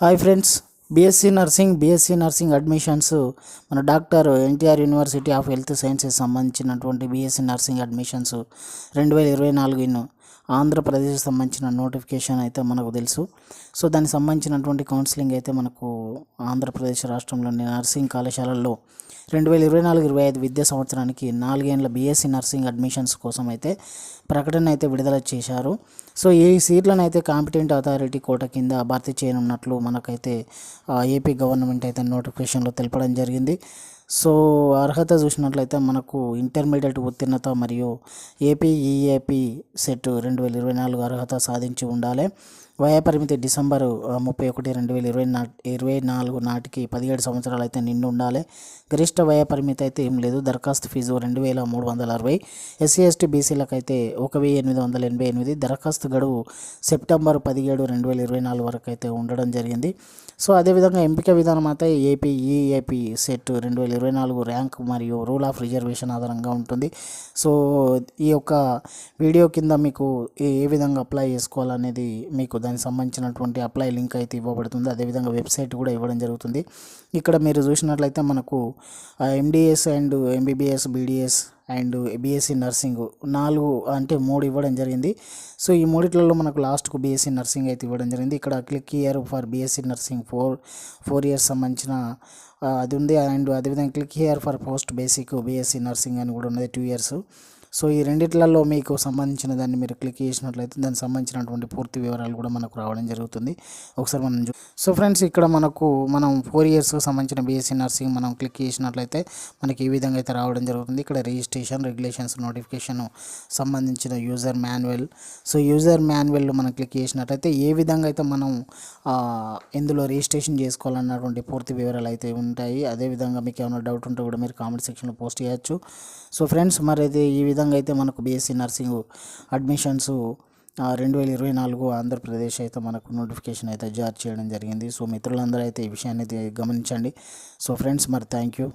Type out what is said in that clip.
Hi friends BSc nursing BSc nursing admissions మన doctor NTR university of health sciences సంబంధించినటువంటి BSc nursing admissions రెండు వేల ఇరవై నాలుగు ఆంధ్రప్రదేశ్కి ఆంధ్రప్రదేశ్ సంబంధించిన నోటిఫికేషన్ అయితే మనకు తెలుసు. సో దానికి సంబంధించినటువంటి కౌన్సిలింగ్ అయితే మనకు ఆంధ్రప్రదేశ్ రాష్ట్రంలోని నర్సింగ్ కళాశాలల్లో రెండు వేల ఇరవై నాలుగు ఇరవై ఐదు విద్యా సంవత్సరానికి నాలుగేండ్ల బీఎస్సీ నర్సింగ్ అడ్మిషన్స్ కోసం అయితే ప్రకటన అయితే విడుదల చేశారు. సో ఈ సీట్లను అయితే కాంపిటెంట్ అథారిటీ కోట కింద భర్తీ చేయనున్నట్లు మనకైతే ఏపీ గవర్నమెంట్ అయితే నోటిఫికేషన్లో తెలపడం జరిగింది. సో అర్హత చూసినట్లయితే మనకు ఇంటర్మీడియట్ ఉత్తీర్ణత మరియు ఏపీ ఈఏపీ సెట్ రెండు వేల ఇరవై నాలుగు అర్హత సాధించి ఉండాలి. వయోపరిమితి డిసెంబర్ ముప్పై ఒకటి రెండు వేల ఇరవై నా ఇరవై నాలుగు నాటికి పదిహేడు సంవత్సరాలు అయితే నిండి ఉండాలి. గరిష్ట వయోపరిమితి అయితే ఏం లేదు. దరఖాస్తు ఫీజు రెండు వేల మూడు వందల అరవై. ఎస్సీ ఎస్టీ బీసీలకు అయితే ఒక వెయ్యి ఎనిమిది వందల ఎనభై ఎనిమిది. దరఖాస్తు గడువు సెప్టెంబర్ పదిహేడు రెండు వేల ఇరవై నాలుగు వరకు అయితే ఉండడం జరిగింది. సో అదేవిధంగా ఎంపిక విధానం అయితే ఏపీ ఈఏపీ సెట్ రెండు వేల ఇరవై నాలుగు ర్యాంక్ మరియు రూల్ ఆఫ్ రిజర్వేషన్ ఆధారంగా ఉంటుంది. సో ఈ యొక్క వీడియో కింద మీకు ఏ ఏ విధంగా అప్లై చేసుకోవాలనేది మీకు దానికి సంబంధించినటువంటి అప్లై లింక్ అయితే ఇవ్వబడుతుంది. అదేవిధంగా వెబ్సైట్ కూడా ఇవ్వడం జరుగుతుంది. ఇక్కడ మీరు చూసినట్లయితే మనకు MDS and MBBS BDS and BSc nursing నాలుగు అంటే మూడు ఇవ్వడం జరిగింది. సో ఈ మూడిట్లలో మనకు లాస్ట్కు బీఎస్సీ నర్సింగ్ అయితే ఇవ్వడం జరిగింది. ఇక్కడ click year for BSc nursing four four years సంబంధించిన అది ఉంది. అండ్ అదేవిధంగా click here for post basic BSc nursing అని కూడా ఉన్నది టూ ఇయర్స్ సో ఈ రెండిట్లలో మీకు సంబంధించిన దాన్ని మీరు క్లిక్ చేసినట్లయితే దానికి సంబంధించినటువంటి పూర్తి వివరాలు కూడా మనకు రావడం జరుగుతుంది. ఒకసారి మనం చూ సో ఫ్రెండ్స్ ఇక్కడ మనకు మనం ఫోర్ ఇయర్స్కి సంబంధించిన బీఎస్సీ నర్సింగ్ మనం క్లిక్ చేసినట్లయితే మనకి ఈ విధంగా అయితే రావడం జరుగుతుంది. ఇక్కడ రిజిస్ట్రేషన్ రెగ్యులేషన్స్ నోటిఫికేషన్ సంబంధించిన user manual. So user manual మనం క్లిక్ చేసినట్లయితే ఏ విధంగా అయితే మనం ఇందులో రిజిస్ట్రేషన్ చేసుకోవాలన్నటువంటి పూర్తి వివరాలు అయితే ఉంటాయి. అదేవిధంగా మీకు ఏమైనా డౌట్ ఉంటే కూడా మీరు కామెంట్ సెక్షన్లో పోస్ట్ చేయొచ్చు. సో ఫ్రెండ్స్ మరి అయితే ఈ విధంగా అయితే మనకు బీఎస్సీ నర్సింగ్ అడ్మిషన్స్ రెండు వేల ఇరవై నాలుగు ఆంధ్రప్రదేశ్ అయితే మనకు నోటిఫికేషన్ అయితే జారీ చేయడం జరిగింది. సో మిత్రులందరూ అయితే ఈ విషయాన్ని అయితే గమనించండి. సో ఫ్రెండ్స్ మరి థ్యాంక్ యూ.